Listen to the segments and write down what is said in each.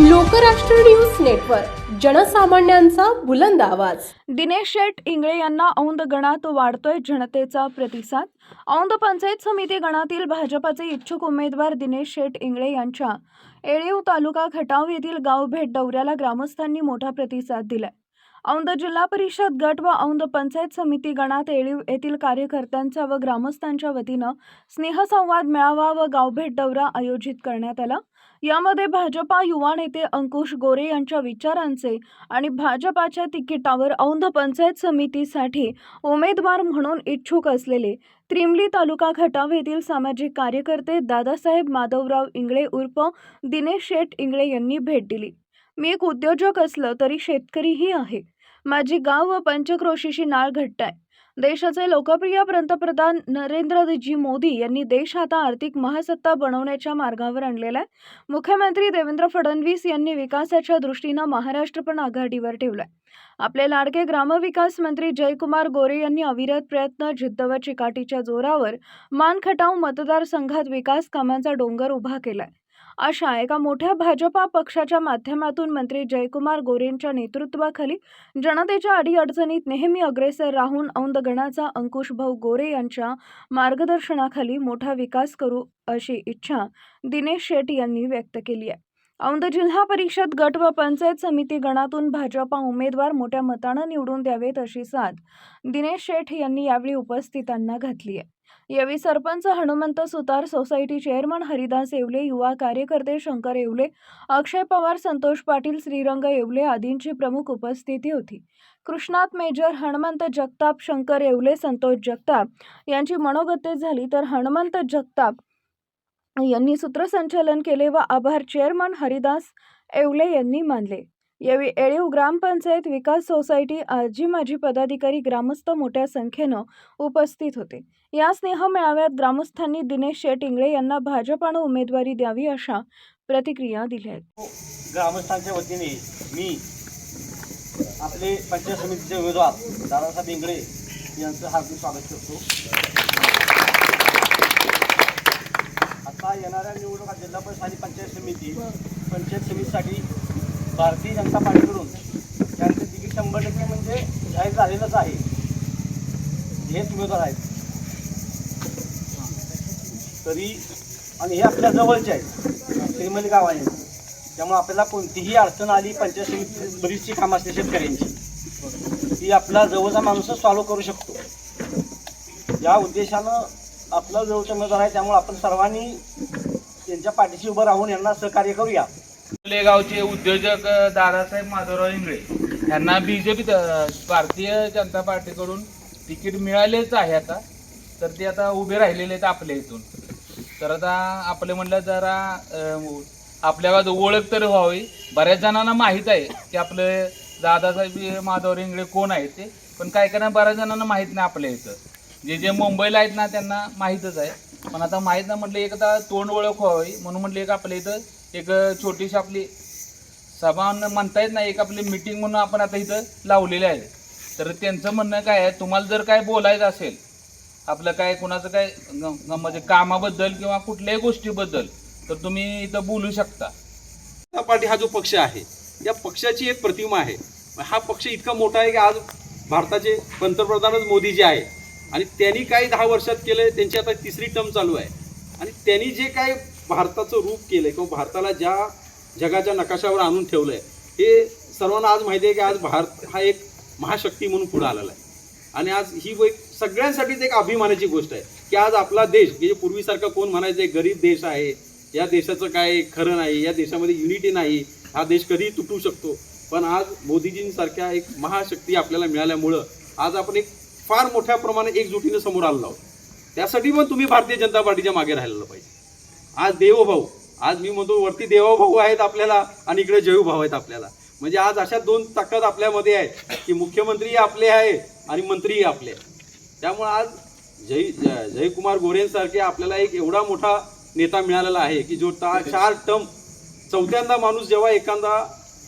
Lokrashtra news network जनसामान्यांचा बुलंद आवाज. दिनेश शेठ इंगळे यांना औंध गणात वाढतोय जनतेचा प्रतिसाद. औंध पंचायत समिती गणातील भाजपाचे इच्छुक उमेदवार दिनेश शेठ इंगळे यांच्या. एळीव तालुका खटाव येथील गाव भेट दौऱ्याला ग्रामस्थांनी मोठा प्रतिसाद दिलाय. औंध जिल्हा परिषद गट व औंध पंचायत समिती गणात येळीव येथील कार्यकर्त्यांच्या व ग्रामस्थांच्या वतीनं स्नेहसंवाद मेळावा व गावभेट दौरा आयोजित करण्यात आला. यामध्ये भाजपा युवा नेते अंकुश गोरे यांच्या विचारांचे आणि भाजपाच्या तिकिटावर औंध पंचायत समितीसाठी उमेदवार म्हणून इच्छुक असलेले त्रिमली तालुका खटाव येथील सामाजिक कार्यकर्ते दादासाहेब माधवराव इंगळे उर्फ दिनेश शेठ इंगळे यांनी भेट दिली. मी एक उद्योजक असलं तरी शेतकरीही आहे. माझी गाव व पंचक्रोशीशी नाळ घट्ट आहे देशाचे लोकप्रिय पंतप्रधान नरेंद्रजी मोदी यांनी देश आता आर्थिक महासत्ता बनवण्याच्या मार्गावर आणलेला आहे. मुख्यमंत्री देवेंद्र फडणवीस यांनी विकासाच्या दृष्टीनं महाराष्ट्र पण आघाडीवर ठेवलाय. आपले लाडके ग्रामविकास मंत्री जयकुमार गोरे यांनी अविरत प्रयत्न जिद्द व चिकाटीच्या जोरावर मानखटाव मतदारसंघात विकास कामांचा डोंगर उभा केलाय. अशा एका मोठ्या भाजपा पक्षाच्या माध्यमातून मंत्री जयकुमार गोरेंच्या नेतृत्वाखाली जनतेच्या अडीअडचणीत नेहमी अग्रेसर राहून औंदगणाचा गणाचा गोरे यांच्या मार्गदर्शनाखाली मोठा विकास करू अशी इच्छा दिनेश शेट यांनी व्यक्त केली आहे. औंध जिल्हा परिषद गट व पंचायत समिती गणातून भाजपा उमेदवार मोठ्या मतानं निवडून द्यावेत अशी साथ दिनेश शेठ यांनी यावेळी उपस्थितांना घातली आहे. यावेळी सरपंच हनुमंत सुतार सोसायटी चेअरमन हरिदास येवले युवा कार्यकर्ते शंकर येवले अक्षय पवार संतोष पाटील श्रीरंग येवले आदींची प्रमुख उपस्थिती होती. कृष्णात मेजर हनुमंत जगताप शंकर येवले संतोष जगताप यांची मनोगते झाली तर हनुमंत जगताप यांनी सूत्रसंचालन केले व आभार चेअरमन हरिदास येवले यांनी मानले. यावेळी येळीव ग्रामपंचायत विकास सोसायटी आजी माजी पदाधिकारी ग्रामस्थ मोठ्या संख्येनं उपस्थित होते. या स्नेह मेळाव्यात ग्रामस्थांनी दिनेश शेट इंगळे यांना भाजपानं उमेदवारी द्यावी अशा प्रतिक्रिया दिल्या आहेत. ग्रामस्थांच्या वतीने मी आपले पंचायत समितीचे उमेदवार दादासाहेब इंगळे यांचं हार्दिक स्वागत करतो. आता येणाऱ्या निवडणुका जिल्हा परिषद आणि पंचायत समिती पंचायत समितीसाठी भारतीय जनता पार्टीकडून त्यांचं तिकीट शंभर टक्के म्हणजे जाहीर झालेलंच आहे. हेच उमेदवार आहेत. तरी आणि हे आपल्या जवळचे आहेत. श्रीमली गाव आहे त्यामुळे आपल्याला कोणतीही अडचण आली पंचायत समिती बरीचशी कामं असते शेतकऱ्यांची. ती आपला जवळचा माणूसच सॉल्व्ह करू शकतो. या उद्देशानं आपला जवळचा उमेदवार आहे त्यामुळे आपण सर्वांनी त्यांच्या पाठीशी उभं राहून यांना सहकार्य करूया. आपले गावचे उद्योजक दादासाहेब माधवराव इंगळे यांना बीजेपी भारतीय जनता पार्टीकडून तिकीट मिळालेच आहे आता. तर ते आता उभे राहिलेले आहेत आपल्या इथून. तर आता आपले म्हणलं जरा आपल्या ओळख तर व्हावी. बऱ्याच जणांना माहीत आहे की आपले दादासाहेब माधवराव इंगळे कोण आहेत ते. पण काय काय बऱ्याच जणांना माहीत नाही आपल्या इथं. जे जे मुंबईला आहेत ना त्यांना माहीतच आहे. पण आता माहीत नाही म्हटलं एक आता तोंड ओळख व्हावी. म्हणून म्हटलं एक आपल्या इथं एक छोटीशी आपली सभा म्हणता येत नाही एक आपली मीटिंग म्हणून आपण आता इथं लावलेली आहे. तर त्यांचं म्हणणं काय आहे तुम्हाला जर काय बोलायचं असेल आपलं काय कुणाचं काय म्हणजे कामाबद्दल किंवा कुठल्याही गोष्टीबद्दल तर तुम्ही इथं बोलू शकता. जनता पार्टी हा जो पक्ष आहे या पक्षाची एक प्रतिमा आहे. हा पक्ष इतका मोठा आहे की आज भारताचे पंतप्रधानच मोदी जे आहे आणि त्यांनी काय दहा वर्षात केलं त्यांची आता तिसरी टर्म चालू आहे. आणि त्यांनी जे काय भारताचं रूप केलं आहे किंवा भारताला ज्या जगाच्या नकाशावर आणून ठेवलं आहे हे सर्वांना आज माहिती आहे की आज भारत हा एक महाशक्ती म्हणून पुढे आलेला आहे. आणि आज ही एक सगळ्यांसाठीच एक अभिमानाची गोष्ट आहे की आज आपला देश म्हणजे पूर्वीसारखा कोण म्हणायचं गरीब देश आहे या देशाचं काय खरं नाही या देशामध्ये युनिटी नाही हा देश कधीही तुटू शकतो. पण आज मोदीजींसारख्या एक महाशक्ती आपल्याला मिळाल्यामुळं आज आपण एक फार मोठ्या प्रमाणात एकजुटीने समोर आलेलो आहोत. त्यासाठी पण तुम्ही भारतीय जनता पार्टीच्या मागे राहिलेलं पाहिजे. आज देवभाऊ. आज मी म्हणतो वरती देवभाऊ आहेत आपल्याला आणि इकडे जयूभाऊ आहेत आपल्याला. म्हणजे आज अशा दोन ताकद आपल्यामध्ये आहेत की मुख्यमंत्री आपले आहे आणि मंत्रीही आपले. आहे त्यामुळे आज जय जयकुमार गोरेंसारखे आपल्याला एक एवढा मोठा नेता मिळालेला आहे की जो ता चार टर्म चौथ्यांदा माणूस जेव्हा एखादा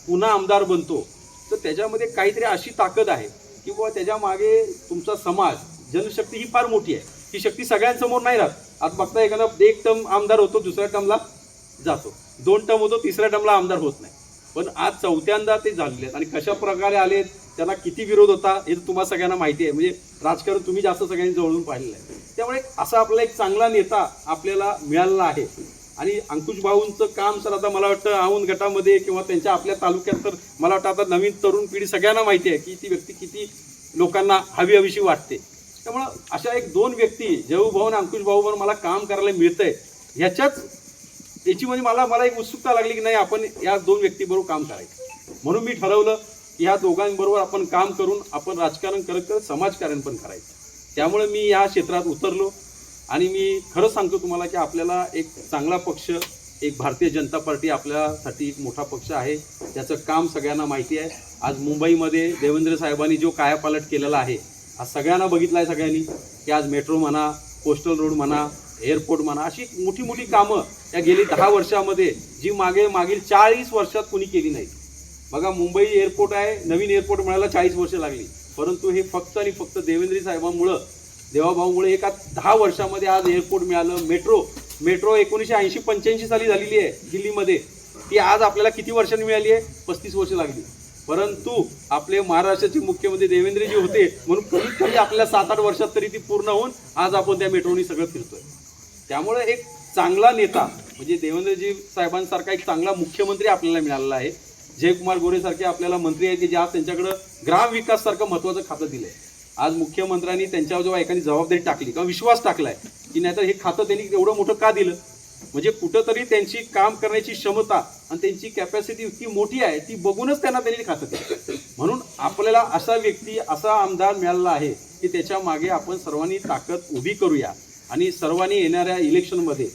पुन्हा आमदार बनतो तर त्याच्यामध्ये काहीतरी अशी ताकद आहे की बाबा त्याच्यामागे तुमचा समाज जनशक्ती ही फार मोठी आहे. ही शक्ती सगळ्यांसमोर नाही राहत. आता बघता एखादा एक टर्म आमदार होतो दुसऱ्या टर्मला जातो. दोन टर्म होतो तिसऱ्या टर्मला आमदार होत नाही. पण आज चौथ्यांदा ते झालेले आहेत. आणि कशा प्रकारे आलेत त्यांना किती विरोध होता हे तुम्हाला सगळ्यांना माहिती आहे. म्हणजे राजकारण तुम्ही जास्त सगळ्यांनी जवळून पाहिलेलं आहे. त्यामुळे असा आपला एक चांगला नेता आपल्याला मिळालेला आहे. आणि अंकुश भाऊंचं काम सर आता मला वाटतं आऊन गटामध्ये किंवा त्यांच्या आपल्या तालुक्यात तर मला वाटतं आता नवीन तरुण पिढी सगळ्यांना माहिती आहे की ती व्यक्ती किती लोकांना हवी हवीशी वाटते. त्यामुळं अशा एक दोन व्यक्ती जेऊ भाऊ आणि अंकुश भाऊवर मला काम करायला मिळतंय. ह्याच्याच याची म्हणजे मला मला एक उत्सुकता लागली की नाही आपण या दोन व्यक्तीबरोबर काम करायचं. म्हणून मी ठरवलं की ह्या दोघांबरोबर आपण काम करून आपण राजकारण करत करत समाजकारण पण करायचं. त्यामुळे मी या क्षेत्रात उतरलो आणि मी खरं सांगतो तुम्हाला की आपल्याला एक चांगला पक्ष एक भारतीय जनता पार्टी आपल्यासाठी एक मोठा पक्ष आहे. त्याचं काम सगळ्यांना माहिती आहे. आज मुंबईमध्ये देवेंद्र साहेबांनी जो कायापालट केलेला आहे आज सगळ्यांना बघितलं आहे सगळ्यांनी की आज मेट्रो म्हणा कोस्टल रोड म्हणा एअरपोर्ट म्हणा अशी मोठी मोठी कामं या गेली दहा वर्षामध्ये जी मागे मागील चाळीस वर्षात कुणी केली नाही बघा मुंबई एअरपोर्ट आहे नवीन एअरपोर्ट मिळायला चाळीस वर्ष लागली. परंतु हे फक्त आणि फक्त देवेंद्री साहेबांमुळं देवाभाऊमुळे एका दहा वर्षामध्ये आज एअरपोर्ट मिळालं. मेट्रो मेट्रो एकोणीसशे ऐंशी पंच्याऐंशी साली झालेली आहे दिल्लीमध्ये. ती आज आपल्याला किती वर्षांनी मिळाली आहे? पस्तीस वर्ष लागली. परंतु आपले महाराष्ट्राचे मुख्यमंत्री देवेंद्रजी होते म्हणून कमीत कमी आपल्या सात आठ वर्षात तरी ती पूर्ण होऊन आज आपण त्या मेट्रोनी सगळं फिरतोय. त्यामुळे एक चांगला नेता म्हणजे देवेंद्रजी साहेबांसारखा एक चांगला मुख्यमंत्री आपल्याला मिळालेला आहे. जयकुमार गोरेसारखे आपल्याला मंत्री आहेत की जे आज त्यांच्याकडं ग्राम विकाससारखं महत्वाचं खातं दिलंय. आज मुख्यमंत्र्यांनी त्यांच्यावर जेव्हा एखादी जबाबदारी टाकली किंवा विश्वास टाकलाय की नाहीतर हे खातं त्यांनी एवढं मोठं का दिलं? म्हणजे कुठंतरी त्यांची काम करण्याची क्षमता आणि त्यांची कॅपॅसिटी इतकी मोठी आहे ती बघूनच त्यांना त्यांनी खातं म्हणून आपल्याला असा व्यक्ती असा आमदार मिळालेला आहे की त्याच्यामागे आपण सर्वांनी ताकद उभी करूया. आणि सर्वांनी येणाऱ्या इलेक्शनमध्ये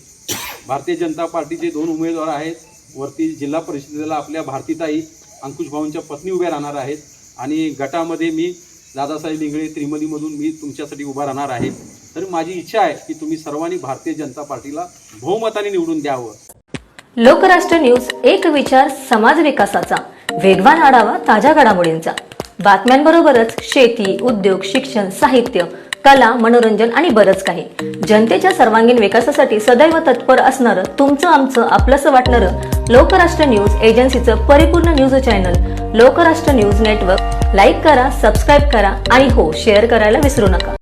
भारतीय जनता पार्टीचे दोन उमेदवार आहेत. वरती जिल्हा परिषदेला आपल्या भारतीताई अंकुश भाऊंच्या पत्नी उभ्या राहणार आहेत. आणि गटामध्ये मी दादासाहेब इंगळे त्रिमलीमधून मी तुमच्यासाठी उभा राहणार आहे. तर माझी इच्छा आहे की तुम्ही सर्वांनी भारतीय जनता पार्टीला बहुमताने निवडून द्यावं. लोकराष्ट्र न्यूज एक विचार समाज विकासाचा. वेगवान आढावा ताज्या घडामोडींचा. बातम्यांबरोबरच शेती उद्योग शिक्षण साहित्य कला मनोरंजन आणि बरंच काही. जनतेच्या सर्वांगीण विकासासाठी सदैव तत्पर असणारं तुमचं आमचं आपलंसं वाटणारं लोकराष्ट्र न्यूज एजन्सीचं परिपूर्ण news channel Lokrashtra news network. Like करा सबस्क्राईब करा आणि हो शेअर करायला विसरू नका.